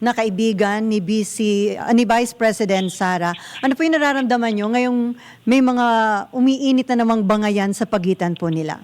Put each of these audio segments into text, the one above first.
na kaibigan ni BC, ah, ni Vice President Sara. Ano po yung nararamdaman nyo ngayong may mga umiinit na namang bangayan sa pagitan po nila?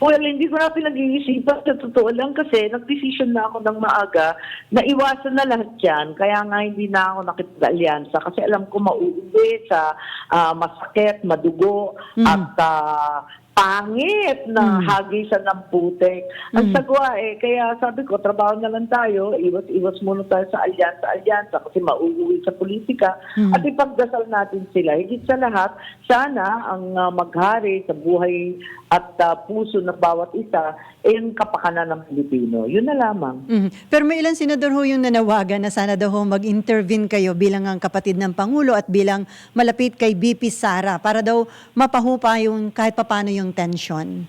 Well, hindi ko na pinag-iisipan sa totoo lang kasi nag-decision na ako ng maaga na iwasan na lahat yan. Kaya nga hindi na ako nakipag-alyansa kasi alam ko mauuwi sa ah, masakit, madugo Mm. at ah, pangit na Mm. hagisan ng putek. Ang Mm. sagwa eh, kaya sabi ko, trabaho na lang tayo, iwas-iwas muna tayo sa alyansa-alyansa kasi mauuwi sa politika Mm. at ipagdasal natin sila. Higit sa lahat, sana ang ah, maghari sa buhay at ah, puso ng bawat isa ay yung kapakanan ng Pilipino. Yun na lamang. Mhm. Pero may ilang senador ho yung nanawagan na sana daw ho mag-intervene kayo bilang ang kapatid ng Pangulo at bilang malapit kay BP Sara para daw mapahupa yung kahit papano yung tension.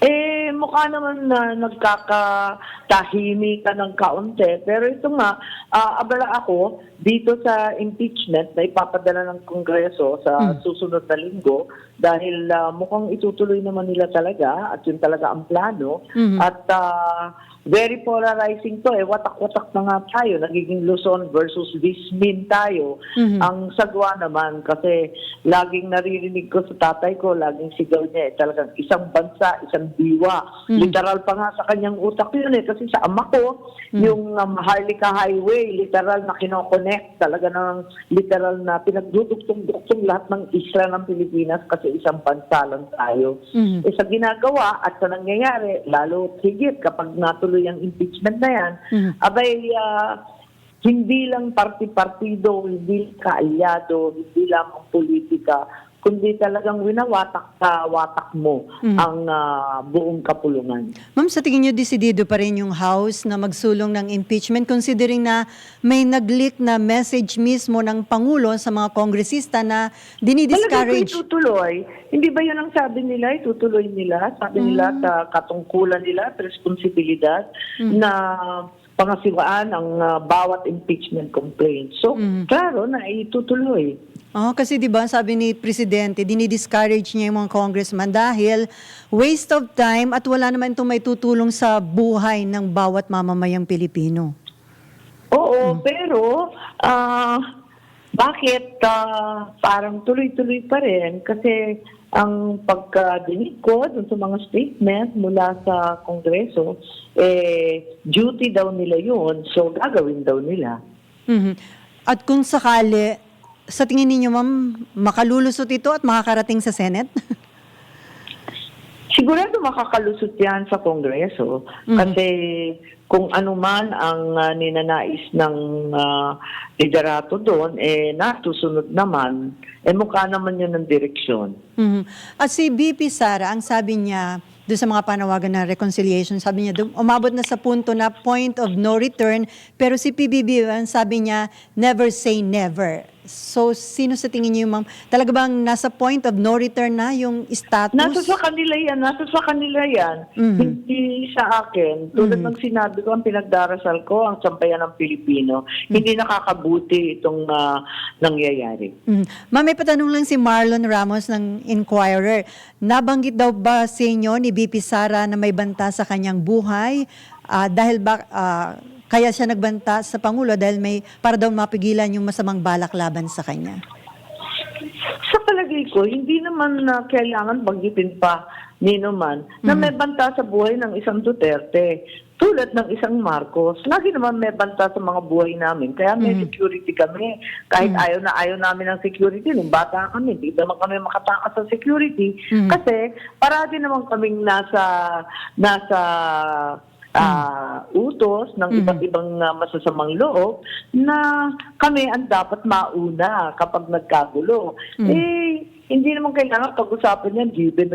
Eh, mukha naman na nagkakatahimik ka ng kaunti. Pero ito nga, ah, abala ako dito sa impeachment na ipapadala ng Kongreso sa susunod na linggo dahil ah, mukhang itutuloy naman nila talaga at yun talaga ang plano. Mhm. At ah, very polarizing to eh. Watak-watak na nga tayo. Nagiging Luzon versus Vismin tayo. Mhm. Ang sagwa naman kasi laging naririnig ko sa tatay ko, laging sigaw niya eh, talagang isang bansa, isang diwa. Mhm. Literal pa nga sa kanyang utak yun eh. Kasi sa ama ko, yung um, Maharlika Highway, literal na kinoconnect talaga ng literal na pinagdudugtong-dugtong lahat ng isla ng Pilipinas kasi isang bansa lang tayo. Mhm. Eh, sa ginagawa at sa nangyayari, lalo higit kapag natuloy ang impeachment na yan, Mhm. abay, ah, hindi lang parti-partido, hindi kaalyado, hindi lamang politika, kundi talagang winawatak sa watak mo Mhm. ang ah, buong kapulungan. Ma'am, sa tingin nyo desidido pa rin yung House na magsulong ng impeachment considering na may nag-leak na message mismo ng Pangulo sa mga kongresista na Talaga dinidiscourage. ko itutuloy. Hindi ba yun ang sabi nila? Itutuloy nila. Sabi nila sa katungkulan nila at responsibilidad na pangasiwaan ang ah, bawat impeachment complaint. So, Mm. klaro na itutuloy. Oh, kasi 'di ba sabi ni presidente, dinidiscourage niya yung mga congressman dahil waste of time at wala naman itong may tutulong sa buhay ng bawat mamamayang Pilipino. Oo, pero ah bakit ah, parang tuloy-tuloy pa rin? Kasi ang pagkadinig ko dun sa mga statement mula sa Kongreso, eh, duty daw nila yun, so gagawin daw nila. Mhm. At kung sakali, sa tingin ninyo ma'am, makalulusot ito at makakarating sa Senate? Sigurado makakalusot yan sa Kongreso Mhm. kasi kung ano man ang ah, ninanais ng ah, liderato doon, eh natusunod naman, eh mukha naman yun ng direksyon. Mhm. At si BP Sara, ang sabi niya doon sa mga panawagan na reconciliation, sabi niya umabot na sa punto na point of no return, pero si PBB, ang sabi niya, never say never. So, sino sa tingin niyo, ma'am? Talaga bang nasa point of no return na yung status? Nasa sa kanila yan, nasa sa kanila yan. Mhm. Hindi sa akin. Tulad ng sinabi ko, ang pinagdarasal ko, ang sampayan ng Pilipino, hindi nakakabuti itong ah, nangyayari. Mm. Ma'am, may patanong lang si Marlon Ramos ng Inquirer. Nabanggit daw ba sa inyo ni BP Sara na may banta sa kanyang buhay? Ah, dahil ba, ah, kaya siya nagbanta sa Pangulo dahil may para daw mapigilan yung masamang balak laban sa kanya? Sa palagay ko, hindi naman na kailangan banggitin pa ni naman na may banta sa buhay ng isang Duterte. Tulad ng isang Marcos, lagi naman may banta sa mga buhay namin. Kaya may security kami. Kahit ayaw na ayaw namin ng security, nung bata kami, hindi naman kami makatakas sa security. Mhm. Kasi parati naman kaming nasa, nasa ah, utos ng iba't ibang ah, masasamang loob na kami ang dapat mauna kapag nagkagulo. Eh, hindi naman kailangan pag-usapan yan given